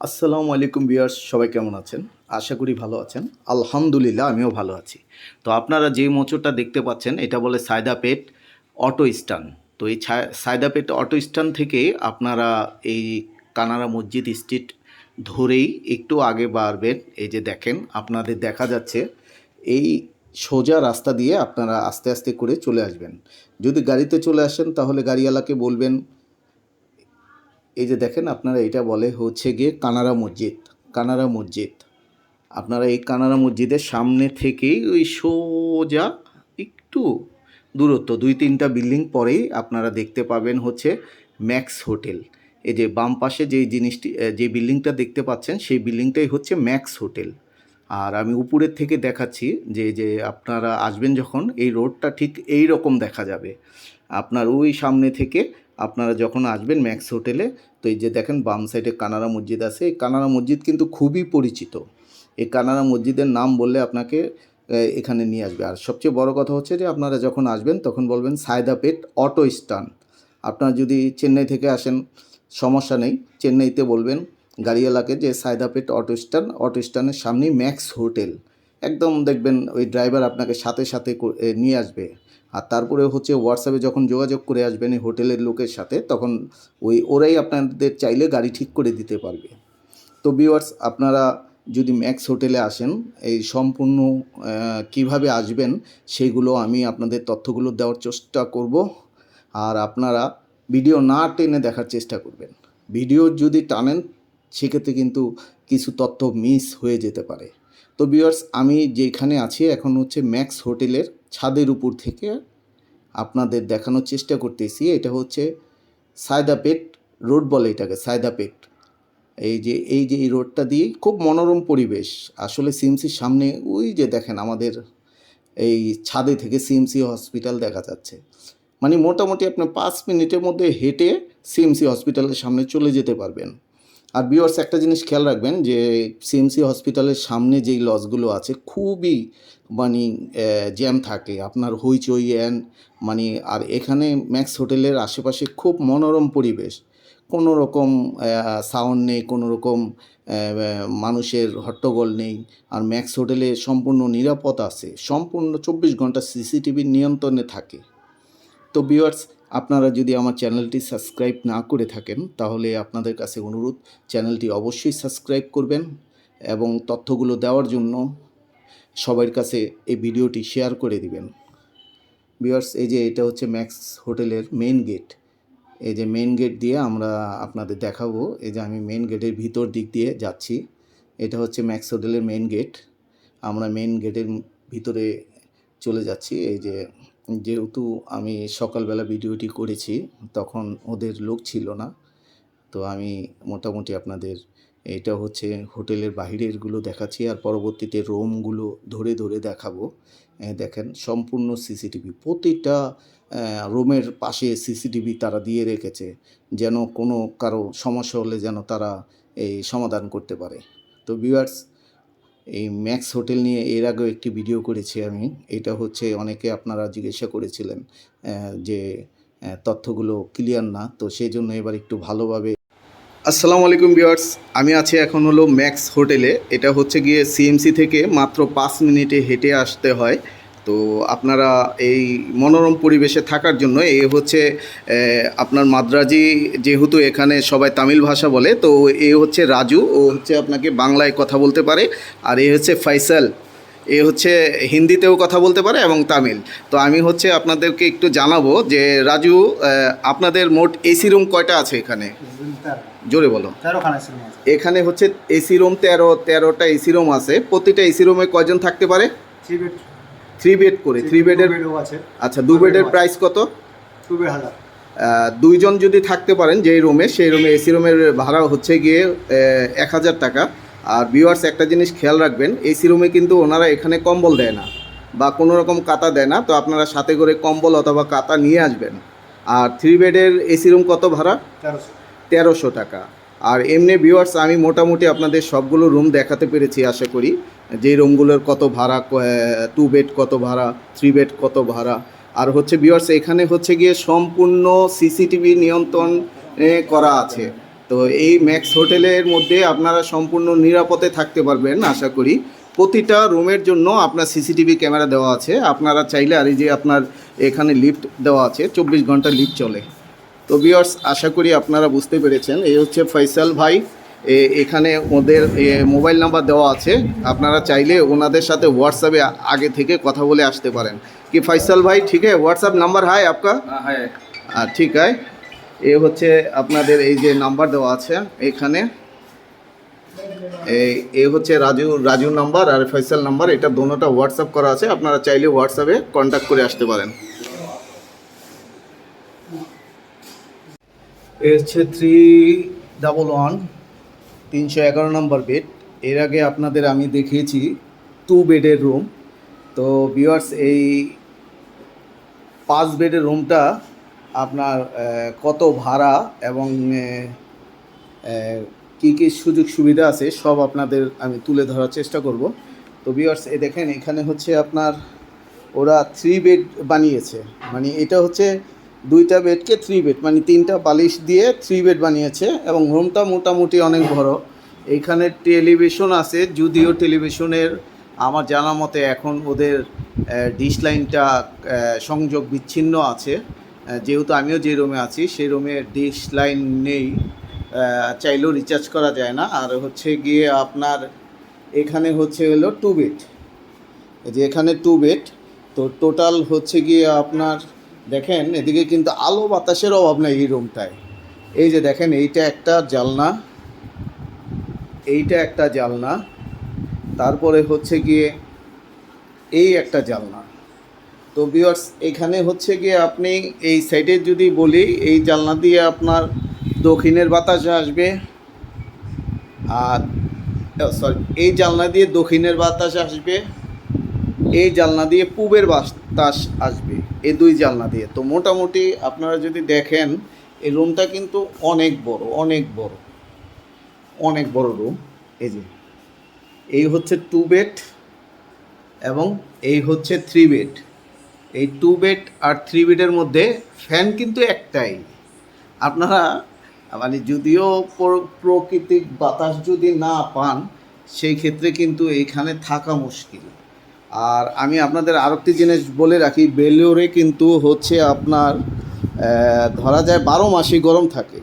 আসসালামু আলাইকুম বিয়ার্স সবাই কেমন আছেন? আশা করি ভালো আছেন। আলহামদুলিল্লাহ, আমিও ভালো আছি। তো আপনারা যে মোচরটা দেখতে পাচ্ছেন, এটা বলে সায়দাপেট অটো স্ট্যান্ড। তো এই ছায়- সায়দাপেট অটো স্ট্যান্ড থেকে আপনারা এই কানাড়া মসজিদ স্ট্রিট ধরেই একটু আগে বাড়বেন। এই যে দেখেন, আপনাদের দেখা যাচ্ছে, এই সোজা রাস্তা দিয়ে আপনারা আস্তে আস্তে করে চলে আসবেন। যদি গাড়িতে চলে আসেন, তাহলে গাড়িওয়ালাকে বলবেন এই যে দেখেন আপনারা এটা বলে হচ্ছে গিয়ে কানারা মসজিদ কানারা মসজিদ। আপনারা এই কানারা মসজিদের সামনে থেকেই ওই সোজা একটু দূরত্ব, দুই তিনটা বিল্ডিং পরেই আপনারা দেখতে পাবেন হচ্ছে ম্যাক্স হোটেল। এই যে বাম পাশে যেই জিনিসটি যে বিল্ডিংটা দেখতে পাচ্ছেন, সেই বিল্ডিংটাই হচ্ছে ম্যাক্স হোটেল। আর আমি উপরের থেকে দেখাচ্ছি যে যে আপনারা আসবেন যখন, এই রোডটা ঠিক এই রকম দেখা যাবে। আপনার ওই সামনে থেকে আপনারা যখন আসবেন ম্যাক্স হোটেলে, তো এই যে দেখেন বাম সাইডে কানারা মসজিদ আছে, এই কানারা মসজিদ কিন্তু খুবই পরিচিত। এই কানারা মসজিদের নাম বললে আপনাকে এখানে নিয়ে আসবে। আর সবচেয়ে বড় কথা হচ্ছে যে আপনারা যখন আসবেন, তখন বলবেন সায়দাপেট অটো স্ট্যান্ড। আপনারা যদি চেন্নাই থেকে আসেন, সমস্যা নেই। চেন্নাইতে বলবেন গাড়িওয়ালাকে যে সায়দাপেট অটো স্ট্যান্ড, অটো স্ট্যান্ডের সামনেই ম্যাক্স হোটেল। একদম দেখবেন ওই ড্রাইভার আপনাকে সাথে সাথে নিয়ে আসবে। আর তারপরে হচ্ছে হোয়াটসঅ্যাপে যখন যোগাযোগ করে আসবেন এই হোটেলের লোকের সাথে, তখন ওই, ওরাই আপনাদের চাইলে গাড়ি ঠিক করে দিতে পারবে। তো ভিউয়ার্স আপনারা যদি ম্যাক্স হোটেলে আসেন, এই সম্পূর্ণ কীভাবে আসবেন সেগুলো আমি আপনাদের তথ্যগুলো দেওয়ার চেষ্টা করব। আর আপনারা ভিডিও না টেনে দেখার চেষ্টা করবেন। ভিডিও যদি টানেন, সেক্ষেত্রে কিন্তু কিছু তথ্য মিস হয়ে যেতে পারে। তো ভিউয়ার্স আমি যেখানে আছি, এখন হচ্ছে ম্যাক্স হোটেলের ছাদের উপর থেকে আপনাদের দেখানোর চেষ্টা করতেছি। এটা হচ্ছে সায়দাপেট রোড বলে এটাকে সায়দাপেট এই যে এই যে এই রোডটা দিয়ে খুব মনোরম পরিবেশ। আসলে সিএমসির সামনে ওই যে দেখেন আমাদের এই ছাদে থেকে সিএমসি হসপিটাল দেখা যাচ্ছে। মানে মোটামুটি আপনি পাঁচ মিনিটের মধ্যে হেঁটে সিএমসি হসপিটালের সামনে চলে যেতে পারবেন। আর বিওয়ার্স একটা জিনিস খেয়াল রাখবেন যে সিএমসি হসপিটালের সামনে যেই লজগুলো আছে, খুবই মানে জ্যাম থাকে। আপনার হইচই অ্যান মানে আর এখানে ম্যাক্স হোটেলের আশেপাশে খুব মনোরম পরিবেশ। কোনো রকম সাউন্ড নেই কোনো রকম মানুষের হট্টগোল নেই। আর ম্যাক্স হোটেলে সম্পূর্ণ নিরাপদ আছে। সম্পূর্ণ চব্বিশ ঘণ্টা সিসিটিভির নিয়ন্ত্রণে থাকে। তো ভিউয়ার্স আপনারা যদি আমার চ্যানেলটি সাবস্ক্রাইব না করে থাকেন, তাহলে আপনাদের কাছে অনুরোধ, চ্যানেলটি অবশ্যই সাবস্ক্রাইব করবেন এবং তথ্যগুলো দেওয়ার জন্য সবার কাছে এই ভিডিওটি শেয়ার করে দিবেন। ভিউয়ার্স, এই যে এটা হচ্ছে ম্যাক্স হোটেলের মেইন গেট। এই যে মেইন গেট দিয়ে আমরা আপনাদের দেখাবো, এই যে আমি মেইন গেটের ভিতর দিক দিয়ে যাচ্ছি। এটা হচ্ছে ম্যাক্স হোটেলের মেইন গেট। আমরা মেইন গেটের ভিতরে চলে যাচ্ছি, এই যে যেহেতু আমি সকালবেলা ভিডিওটি করেছি, তখন ওদের লোক ছিল না। তো আমি মোটামুটি আপনাদের এটা হচ্ছে হোটেলের বাহিরেরগুলো দেখাচ্ছি আর পরবর্তীতে রুমগুলো ধরে ধরে দেখাবো। দেখেন সম্পূর্ণ সিসিটিভি। প্রতিটা রুমের পাশে সিসিটিভি তারা দিয়ে রেখেছে, যেন কোনো কারও সমস্যা হলে যেন তারা এই সমাধান করতে পারে। তো ভিউয়ার্স এই ম্যাক্স হোটেল নিয়ে এর আগেও একটি ভিডিও করেছি আমি। এটা হচ্ছে অনেকে আপনারা জিজ্ঞাসা করেছিলেন যে তথ্যগুলো ক্লিয়ার না, তো সেই জন্য এবার একটু ভালোভাবে আসসালামু আলাইকুম বিয়ার্স আমি আছি এখন হলো ম্যাক্স হোটেলে। এটা হচ্ছে গিয়ে সিএমসি থেকে মাত্র পাঁচ মিনিটে হেঁটে আসতে হয়। তো আপনারা এই মনোরম পরিবেশে থাকার জন্য এই হচ্ছে আপনার মাদ্রাজি যেহেতু এখানে সবাই তামিল ভাষা বলে তো এ হচ্ছে রাজু ও হচ্ছে আপনাকে বাংলায় কথা বলতে পারে আর এ হচ্ছে ফাইসাল। এ হচ্ছে হিন্দিতেও কথা বলতে পারে এবং তামিল। তো আমি হচ্ছে আপনাদেরকে একটু জানাব যে রাজু আপনাদের মোট এসি রুম কয়টা আছে এখানে? জোরে বলো। এখানে হচ্ছে এসি রুম তেরো তেরোটা এসি রুম আছে। প্রতিটা এসি রুমে কয়জন থাকতে পারে? থ্রি বেড করে থ্রি বেডের আছে। আচ্ছা দু বেডের প্রাইস কত? টু বেড হাজার। দুইজন যদি থাকতে পারেন যেই রুমে সেই রুমে এসি রুমের ভাড়া হচ্ছে গিয়ে এক হাজার টাকা। আর ভিউয়ার্স একটা জিনিস খেয়াল রাখবেন এসি রুমে কিন্তু ওনারা এখানে কম্বল দেয় না বা কোনো রকম কাতা দেয় না তো আপনারা সাথে করে কম্বল অথবা কাতা নিয়ে আসবেন। আর থ্রি বেডের এসি রুম কত ভাড়া? তেরোশো। তেরোশো টাকা। আর এমনি ভিউয়ার্স আমি মোটামুটি আপনাদের সবগুলো রুম দেখাতে পেরেছি আশা করি। যেই রুমগুলোর কত ভাড়া টু বেড কত ভাড়া থ্রি বেড কত ভাড়া। আর হচ্ছে ভিউয়ার্স এখানে হচ্ছে গিয়ে সম্পূর্ণ সিসিটিভি নিয়ন্ত্রণ করা আছে। তো এই ম্যাক্স হোটেলের মধ্যে আপনারা সম্পূর্ণ নিরাপদে থাকতে পারবেন, আশা করি। প্রতিটা রুমের জন্য আপনার সিসিটিভি ক্যামেরা দেওয়া আছে। আপনারা চাইলে আর এই যে আপনার এখানে লিফট দেওয়া আছে, চব্বিশ ঘণ্টা লিফট চলে। তো বিয়ার্স আশা করি আপনারা বুঝতে পেরেছেন। এই হচ্ছে ফয়সাল ভাই। এখানে ওদের এ, মোবাইল নাম্বার দেওয়া আছে। আপনারা চাইলে ওনাদের সাথে হোয়াটসঅ্যাপে আগে থেকে কথা বলে আসতে পারেন। কি ফাইসাল ভাই? ঠিক আছে? হোয়াটসঅ্যাপ নাম্বার হাই আপকা? हाँ है আর ঠিক আছে এ হচ্ছে আপনাদের এই যে নাম্বার দেওয়া আছে এখানে। এই এ হচ্ছে রাজু রাজু নাম্বার আর ফয়সাল নাম্বার। এটা দোনোটা হোয়াটসঅ্যাপ করা আছে। আপনারা চাইলে হোয়াটসঅ্যাপে কন্ট্যাক্ট করে আসতে পারেন। এ হচ্ছে থ্রি ডাবল ওয়ান তিনশো এগারো নম্বর বেড। এর আগে আপনাদের আমি দেখিয়েছি টু বেডের রুম। তো বিয়ার্স এই পাঁচ বেডের রুমটা আপনার কত ভাড়া এবং কী কী সুযোগ সুবিধা আছে সব আপনাদের আমি তুলে ধরার চেষ্টা করব। তো বিয়ার্স এ দেখেন এখানে হচ্ছে আপনার ওরা থ্রি বেড বানিয়েছে। মানে এটা হচ্ছে দুইটা বেডকে থ্রি বেড মানে তিনটা বালিশ দিয়ে থ্রি বেড বানিয়েছে এবং রুমটা মোটামুটি অনেক বড়। এইখানে টেলিভিশন আছে, যদিও টেলিভিশনের আমার জানা মতে এখন ওদের ডিশ লাইনটা সংযোগ বিচ্ছিন্ন আছে। যেহেতু আমিও যে রুমে আছি, সেই রুমে ডিশ লাইন নেই। চাইলেও রিচার্জ করা যায় না। আর হচ্ছে গিয়ে আপনার এখানে হচ্ছে হলো টু বেড যে এখানে টু বেড তো টোটাল হচ্ছে গিয়ে আপনার দেখেন, এদিকে কিন্তু আলো বাতাসের অভাব নেই এই রুমটায় এই যে দেখেন, এইটা একটা জালনা। এইটা একটা জালনা। তারপরে হচ্ছে গিয়ে এই একটা জালনা। তো বিয়ার্স এখানে হচ্ছে গিয়ে আপনি এই সাইডে যদি বলি, এই জালনা দিয়ে আপনার দক্ষিণের বাতাস আসবে। আর সরি এই জালনা দিয়ে দক্ষিণের বাতাস আসবে। এই জালনা দিয়ে পূবের বাতাস আসবে। এই দুই জানলা দিয়ে। তো মোটামুটি আপনারা যদি দেখেন, এই রুমটা কিন্তু অনেক বড় অনেক বড় অনেক বড় রুম এই যে, এই হচ্ছে টু বেড এবং এই হচ্ছে থ্রি বেড এই টু বেড আর থ্রি বেডের মধ্যে ফ্যান কিন্তু একটাই। আপনারা মানে যদিও প্র- প্রাকৃতিক বাতাস যদি না পান, সেই ক্ষেত্রে কিন্তু এইখানে থাকা মুশকিল। আর আমি আপনাদের আরেকটি জিনিস বলে রাখি বেলোরে কিন্তু হচ্ছে আপনার ধরা যায় বারো মাসই গরম থাকে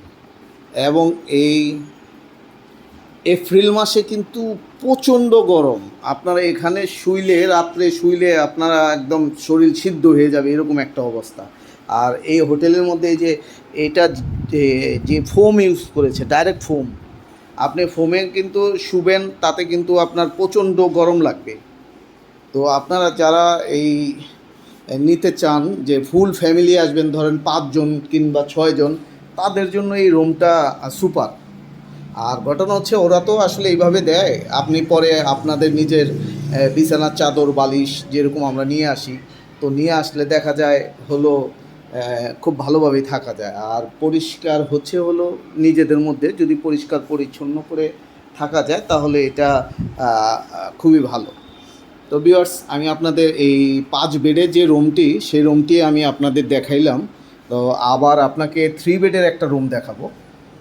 এবং এই এপ্রিল মাসে কিন্তু প্রচণ্ড গরম। আপনারা এখানে শুইলে, রাত্রে শুইলে আপনারা একদম শরীর সিদ্ধ হয়ে যাবে, এরকম একটা অবস্থা। আর এই হোটেলের মধ্যে যে, এটা যে ফোম ইউজ করেছে, ডাইরেক্ট ফোম, আপনি ফোমে কিন্তু শুবেন, তাতে কিন্তু আপনার প্রচণ্ড গরম লাগবে। তো আপনারা যারা এই নিতে চান যে ফুল ফ্যামিলি আসবেন, ধরেন পাঁচজন কিংবা ছয়জন, তাদের জন্য এই রুমটা সুপার। আর ঘটনা হচ্ছে ওরা তো আসলে এইভাবে দেয়। আপনি পরে আপনাদের নিজের বিছানার চাদর, বালিশ যেরকম আমরা নিয়ে আসি, তো নিয়ে আসলে দেখা যায় হলো খুব ভালোভাবেই থাকা যায়। আর পরিষ্কার হচ্ছে হলো নিজেদের মধ্যে, যদি পরিষ্কার পরিচ্ছন্ন করে থাকা যায়, তাহলে এটা খুবই ভালো। তো বিয়ার্স আমি আপনাদের এই পাঁচ বেডের যে রুমটি সেই রুমটি আমি আপনাদের দেখাইলাম। তো আবার আপনাকে থ্রি বেডের একটা রুম দেখাবো।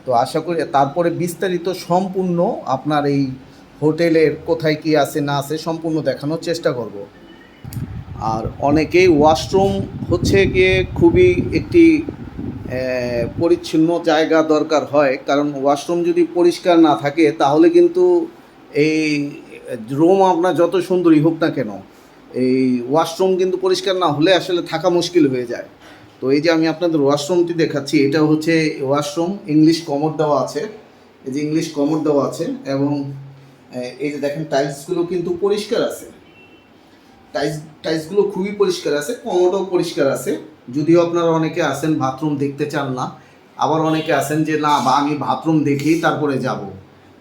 তো আশা করি তারপরে বিস্তারিত সম্পূর্ণ আপনার এই হোটেলের কোথায় কি আছে, না আছে, সম্পূর্ণ দেখানোর চেষ্টা করব। আর অনেকেই ওয়াশরুম হচ্ছে গিয়ে খুবই একটি পরিচ্ছন্ন জায়গা দরকার হয়। কারণ ওয়াশরুম যদি পরিষ্কার না থাকে, তাহলে কিন্তু এই রুম আপনার যত সুন্দরই হোক না কেন, এই ওয়াশরুম কিন্তু পরিষ্কার না হলে আসলে থাকা মুশকিল হয়ে যায়। তো এই যে আমি আপনাদের ওয়াশরুমটি দেখাচ্ছি, এটা হচ্ছে ওয়াশরুম, ইংলিশ কমর দেওয়া আছে। এই যে ইংলিশ কমর দেওয়া আছে এবং এই যে দেখেন টাইলসগুলো কিন্তু পরিষ্কার আছে। টাইলস, টাইলসগুলো খুবই পরিষ্কার আছে, কমোডও পরিষ্কার আছে। যদিও আপনারা অনেকে আছেন বাথরুম দেখতে চান না, আবার অনেকে আছেন যে না, বা আমি বাথরুম দেখেই তারপরে যাব।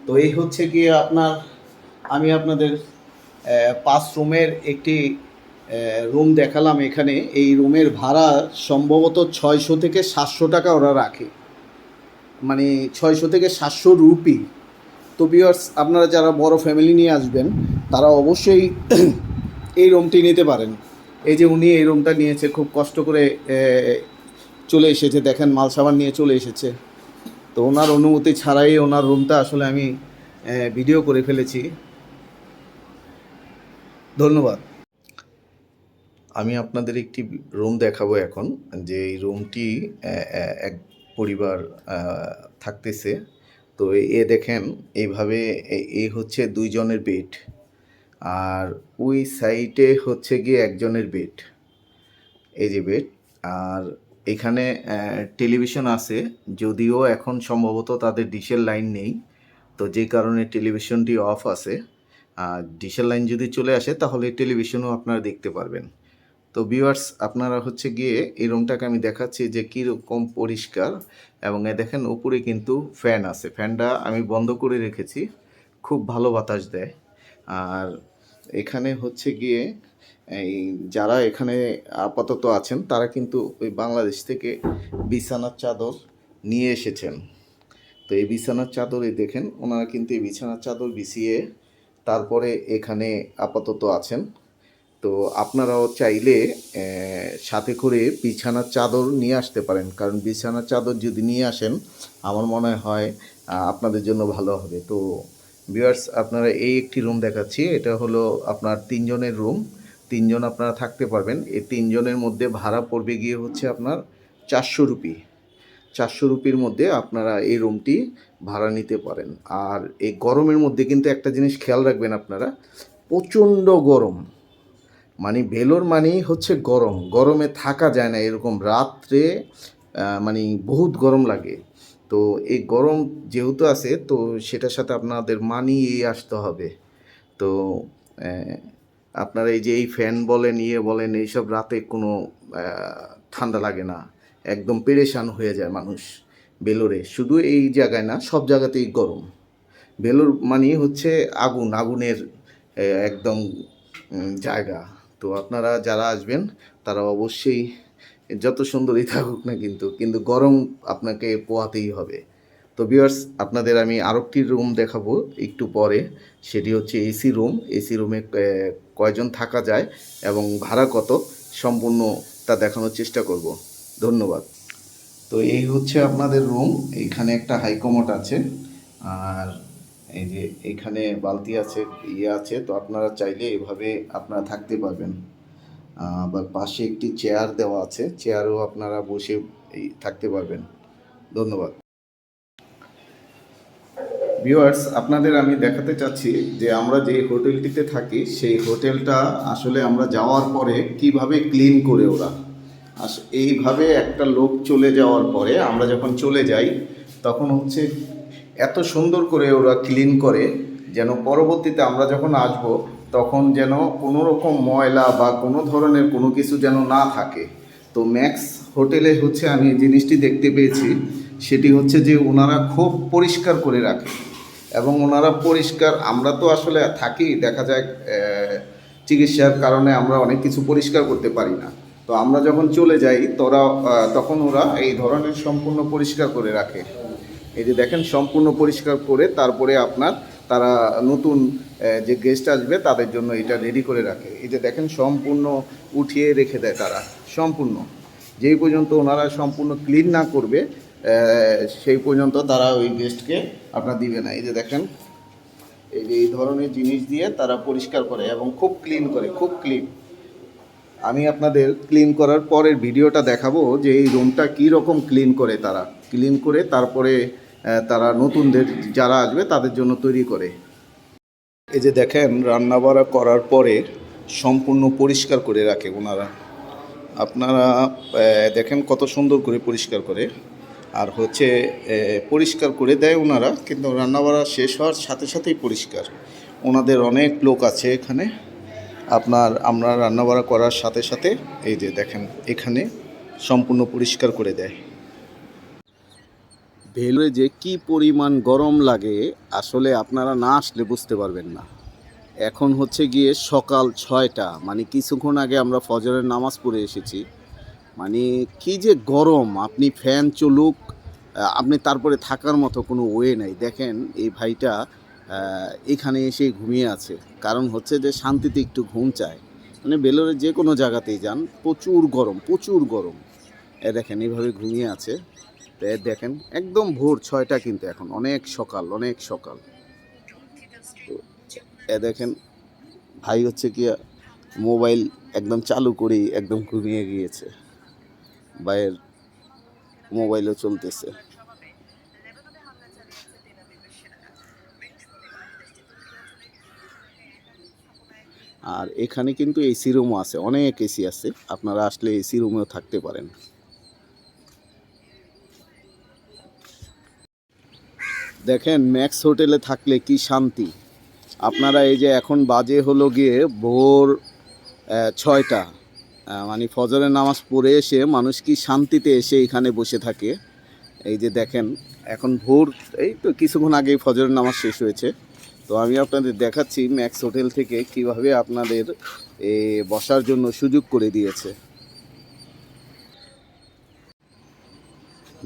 তো এই হচ্ছে গিয়ে আপনার আমি আপনাদের পাঁচ রুমের একটি রুম দেখালাম এখানে। এই রুমের ভাড়া সম্ভবত ছয়শো থেকে সাতশো টাকা ওরা রাখে। মানে ছয়শো থেকে সাতশো রুপি। তো বিয়ার্স আপনারা যারা বড় ফ্যামিলি নিয়ে আসবেন, তারা অবশ্যই এই রুমটি নিতে পারেন। এই যে উনি এই রুমটা নিয়েছে, খুব কষ্ট করে চলে এসেছে। দেখেন, মাল সাবান নিয়ে চলে এসেছে। তো ওনার অনুমতি ছাড়াই ওনার রুমটা আসলে আমি ভিডিও করে ফেলেছি। ধন্যবাদ। আমি আপনাদের একটি রুম দেখাবো এখন, যে এই রুমটি এক পরিবার থাকতেছে। তো এ দেখেন, এইভাবে এ- হচ্ছে দুইজনের বেড, আর ওই সাইডে হচ্ছে গিয়ে একজনের বেড, এই যে বেড। আর এখানে টেলিভিশন আছে, যদিও এখন সম্ভবত তাদের ডিশের লাইন নেই, তো যে কারণে টেলিভিশনটি অফ আছে। ডিশের লাইন যদি চলে আসে, তাহলে টেলিভিশনও আপনারা দেখতে পারবেন। তো ভিউয়ার্স আপনারা হচ্ছে গিয়ে এই রুমটাকে আমি দেখাচ্ছি যে কীরকম পরিষ্কার এবং এ দেখেন উপরে কিন্তু ফ্যান আছে। ফ্যানটা আমি বন্ধ করে রেখেছি, খুব ভালো বাতাস দেয়। আর এখানে হচ্ছে গিয়ে এই যারা এখানে আপাতত আছেন, তারা কিন্তু ওই বাংলাদেশ থেকে বিছানার চাদর নিয়ে এসেছেন। তো এই বিছানার চাদরে দেখেন, ওনারা কিন্তু এই বিছানার চাদর বিছিয়ে তারপরে এখানে আপাতত আছেন। তো আপনারাও চাইলে সাথে করে বিছানার চাদর নিয়ে আসতে পারেন। কারণ বিছানার চাদর যদি নিয়ে আসেন, আমার মনে হয় আপনাদের জন্য ভালো হবে। তো ভিউয়ার্স, আপনারা এই একটি রুম দেখাচ্ছি। এটা হলো আপনার তিনজনের রুম। তিনজন আপনারা থাকতে পারবেন। এই তিনজনের মধ্যে ভাড়া পড়বে গিয়ে হচ্ছে আপনার চারশো রুপি। চারশো রুপির মধ্যে আপনারা এই রুমটি ভাড়া নিতে পারেন। আর এই গরমের মধ্যে কিন্তু একটা জিনিস খেয়াল রাখবেন আপনারা, প্রচণ্ড গরম। মানে ভেলোর মানেই হচ্ছে গরম। গরমে থাকা যায় না, এরকম রাত্রে মানে বহুত গরম লাগে। তো এই গরম যেহেতু আছে, তো সেটার সাথে আপনাদের মানিয়ে আসতে হবে। তো আপনারা এই যে এই ফ্যান বলেন ইয়ে বলেন, এইসব রাতে কোনো ঠান্ডা লাগে না। একদম পেরেশান হয়ে যায় মানুষ বেলোরে। শুধু এই জায়গায় না, সব জায়গাতেই গরম। বেলোর মানে হচ্ছে আগুন, আগুনের একদম জায়গা। তো আপনারা যারা আসবেন, তারা অবশ্যই যত সুন্দরই থাকুক না কিন্তু কিন্তু গরম আপনাকে পোয়াতেই হবে। তো বিয়ার্স আপনাদের আমি আরেকটি রুম দেখাবো একটু পরে। সেটি হচ্ছে এসি রুম এসি রুমে কয়জন থাকা যায় এবং ভাড়া কত সম্পূর্ণ তা দেখানোর চেষ্টা করব। ধন্যবাদ। তো এই হচ্ছে আপনাদের রুম এইখানে একটা হাইকমোট আছে, আর এই যে এখানে বালতি আছে ইয়ে আছে, তো আপনারা চাইলে এভাবে আপনারা থাকতে পারবেন। বা পাশে একটি চেয়ার দেওয়া আছে চেয়ারও আপনারা বসে থাকতে পারবেন। ধন্যবাদ। ভিউয়ার্স আপনাদের আমি দেখাতে চাচ্ছি যে আমরা যে হোটেলটিতে থাকি, সেই হোটেলটা আসলে আমরা যাওয়ার পরে কীভাবে ক্লিন করে ওরা। আস, এইভাবে একটা লোক চলে যাওয়ার পরে আমরা যখন চলে যাই, তখন হচ্ছে এত সুন্দর করে ওরা ক্লিন করে, যেন পরবর্তীতে আমরা যখন আসব, তখন যেন কোনো রকম ময়লা বা কোনো ধরনের কোনো কিছু যেন না থাকে। তো ম্যাক্স হোটেলে হচ্ছে আমি জিনিসটি দেখতে পেয়েছি, সেটি হচ্ছে যে ওনারা খুব পরিষ্কার করে রাখে। এবং ওনারা পরিষ্কার, আমরা তো আসলে থাকি, দেখা যায় চিকিৎসার কারণে আমরা অনেক কিছু পরিষ্কার করতে পারি না। তো আমরা যখন চলে যাই, তোরা তখন ওরা এই ধরনের সম্পূর্ণ পরিষ্কার করে রাখে। এই যে দেখেন, সম্পূর্ণ পরিষ্কার করে তারপরে আপনার তারা নতুন যে গেস্ট আসবে, তাদের জন্য এটা রেডি করে রাখে। এই যে দেখেন, সম্পূর্ণ উঠিয়ে রেখে দেয় তারা, সম্পূর্ণ। যেই পর্যন্ত ওনারা সম্পূর্ণ ক্লিন না করবে সেই পর্যন্ত তারা ওই গেস্টকে আপনার দিবে না। এই যে দেখেন, এই যে এই ধরনের জিনিস দিয়ে তারা পরিষ্কার করে এবং খুব ক্লিন করে, খুব ক্লিন আমি আপনাদের ক্লিন করার পরের ভিডিওটা দেখাবো যে এই রুমটা কী রকম ক্লিন করে তারা। ক্লিন করে তারপরে তারা নতুনদের যারা আসবে তাদের জন্য তৈরি করে। এই যে দেখেন, রান্নাবাড়া করার পরে সম্পূর্ণ পরিষ্কার করে রাখে ওনারা। আপনারা দেখেন কত সুন্দর করে পরিষ্কার করে। আর হচ্ছে পরিষ্কার করে দেয় ওনারা, কিন্তু রান্নাবাড়া শেষ হওয়ার সাথে সাথেই পরিষ্কার। ওনাদের অনেক লোক আছে এখানে। আপনার, আমরা রান্নাবাড়া করার সাথে সাথে, এই যে দেখেন, এখানে সম্পূর্ণ পরিষ্কার করে দেয়। ভেলোরে যে কি পরিমাণ গরম লাগে, আসলে আপনারা না আসলে বুঝতে পারবেন না। এখন হচ্ছে গিয়ে সকাল ছয়টা মানে কিছুক্ষণ আগে আমরা ফজরের নামাজ পড়ে এসেছি। মানে কি যে গরম, আপনি ফ্যান চলুক আপনি তারপরে থাকার মতো কোনো ওয়ে নাই। দেখেন, এই ভাইটা এখানে এসে ঘুমিয়ে আছে। কারণ হচ্ছে যে শান্তিতে একটু ঘুম চায়। মানে বেলোরে যে কোনো জায়গাতেই যান, প্রচুর গরম প্রচুর গরম। এ দেখেন, এইভাবে ঘুমিয়ে আছে। তো এ দেখেন, একদম ভোর ছয়টা কিন্তু এখন। অনেক সকাল অনেক সকাল। তো এ দেখেন, ভাই হচ্ছে কি মোবাইল একদম চালু করেই একদম ঘুমিয়ে গিয়েছে। ভাইয়ের মোবাইলও চলতেছে। আর এখানে কিন্তু এসি রুমও আছে, অনেক এসি আছে, আপনারা আসলে এসি রুমেও থাকতে পারেন। দেখেন ম্যাক্স হোটেলে থাকলে কি শান্তি? আপনারা এই যে এখন বাজে হলো গিয়ে ভোর ছয়টা মানে ফজরের নামাজ পড়ে এসে মানুষ কি শান্তিতে এসে এখানে বসে থাকে? এই যে দেখেন, এখন ভোর, এই তো কিছুক্ষণ আগেই ফজরের নামাজ শেষ হয়েছে। তো আমি আপনাদের দেখাচ্ছি ম্যাক্স হোটেল থেকে কীভাবে আপনাদের এ, বসার জন্য সুযোগ করে দিয়েছে।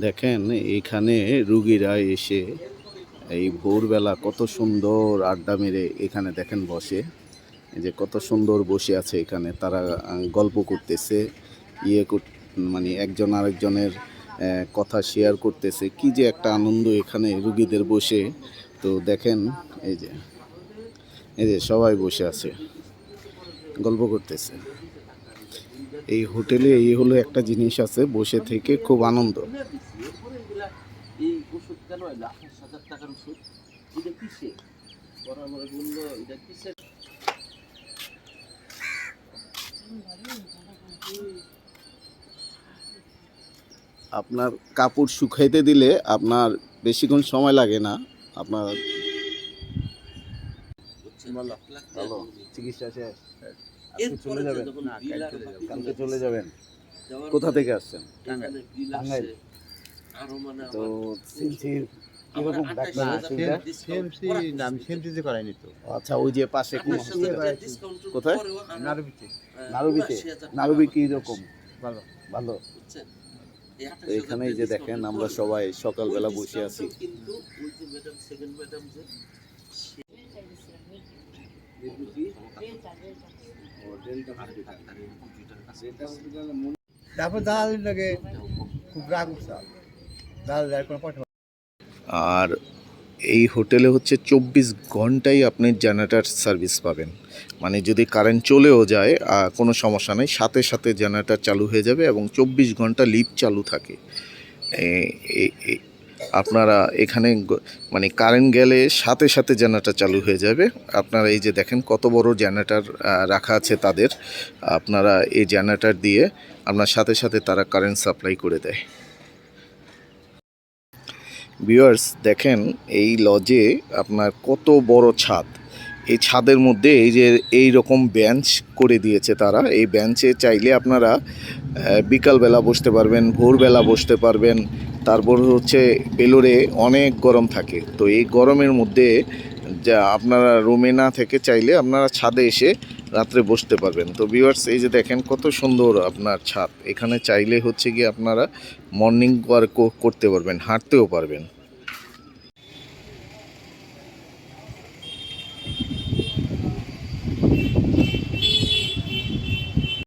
দেখেন এখানে রুগীরা এসে এই ভোরবেলা কত সুন্দর আড্ডা মেরে এখানে দেখেন বসে। যে কত সুন্দর বসে আছে এখানে তারা গল্প করতেছে ইয়ে কর- মানে একজন আরেকজনের কথা শেয়ার করতেছে। কি যে একটা আনন্দ এখানে রুগীদের বসে। তো দেখেন, এই যে এই যে সবাই বসে আছে, গল্প করতেছে। এই হোটেলে এই হলো একটা জিনিস আছে, বসে থেকে খুব আনন্দ। আপনার কাপড় শুকাইতে দিলে আপনার বেশিক্ষণ সময় লাগে না। আপনার ভালো। চিকিৎসা শেষ। আজকে চলে যাবেন। কালকে চলে যাবেন। কোথা থেকে আসছেন? টাঙ্গাইল। মানে তো আমার- সিনসির আমার কীরকম 28,000 ডাক্তার সুবিধা? discount সিএমসি করা না আমি সিএমসিতে করাইনি তো। আচ্ছা ওই যে পাশে কোন 28,000 hospital? টাকা discount কোথায়? নারবিতে। নারুবি কি আমার রকম ভালো। ভালো বুঝছেন? এই তো 28,000 এখানে যে দেখেন আমরা সবাই সকালবেলা বসে আছি। তারপর লাগে খুব রাগ কোনো আর এই হোটেলে হচ্ছে চব্বিশ ঘন্টাই আপনি জেনারেটার সার্ভিস পাবেন। মানে যদি কারেন্ট চলেও যায় কোনো সমস্যা নেই, সাথে সাথে জেনারেটার চালু হয়ে যাবে এবং চব্বিশ ঘণ্টা লিফট চালু থাকে। আপনারা এখানে মানে কারেন্ট গেলে সাথে সাথে জেনারেটার চালু হয়ে যাবে। আপনারা এই যে দেখেন কত বড় জেনারেটার রাখা আছে তাদের। আপনারা এই জেনারেটার দিয়ে আপনার সাথে সাথে তারা কারেন্ট সাপ্লাই করে দেয়। ভিউয়ার্স দেখেন এই লজে আপনার কত বড় ছাদ। এই ছাদের মধ্যে এই যে এই রকম বেঞ্চ করে দিয়েছে তারা। এই বেঞ্চে চাইলে আপনারা বিকালবেলা বসতে পারবেন, ভোরবেলা বসতে পারবেন। তারপর হচ্ছে বেলোরে অনেক গরম থাকে। তো এই গরমের মধ্যে যা আপনারা রুমে না থেকে চাইলে আপনারা ছাদে এসে রাত্রে বসতে পারবেন। তো ভিউয়ার্স এই যে দেখেন কত সুন্দর আপনার ছাদ। এখানে চাইলে হচ্ছে গিয়ে আপনারা মর্নিং ওয়ার্কও করতে পারবেন, হাঁটতেও পারবেন।